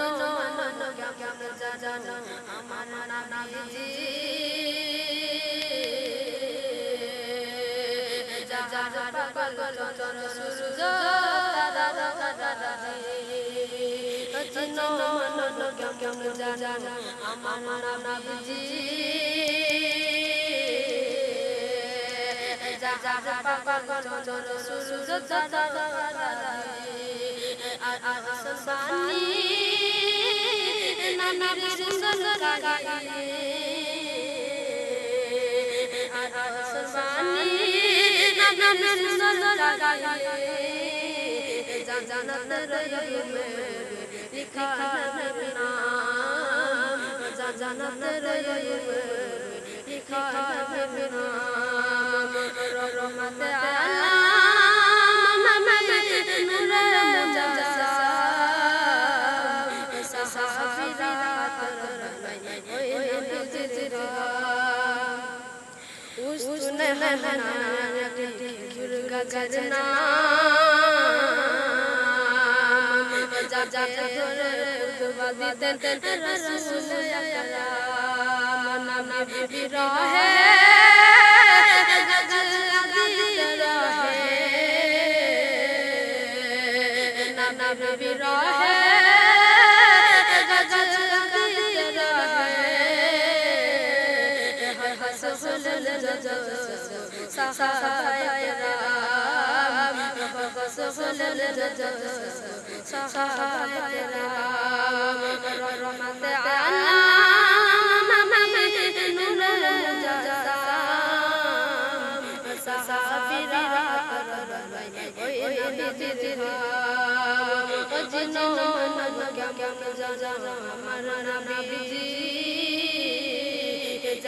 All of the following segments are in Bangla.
no, no. আমার নবজি যা যা যা পাগল চল সুরজ যা যা যা আর আর সবানি cannetlerim dikanam cannetlerim dikanam rahmet Allah Muhammed'in nurlarım safirat oy oy उसने हनाया दुर्गा गजना जा जा जा दुर्गा दिन रसूल अकरम नबी भी रहे गजना भी रहे جنوں من کیا کیا جا جا ہمارا نبی جی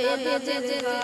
جذبا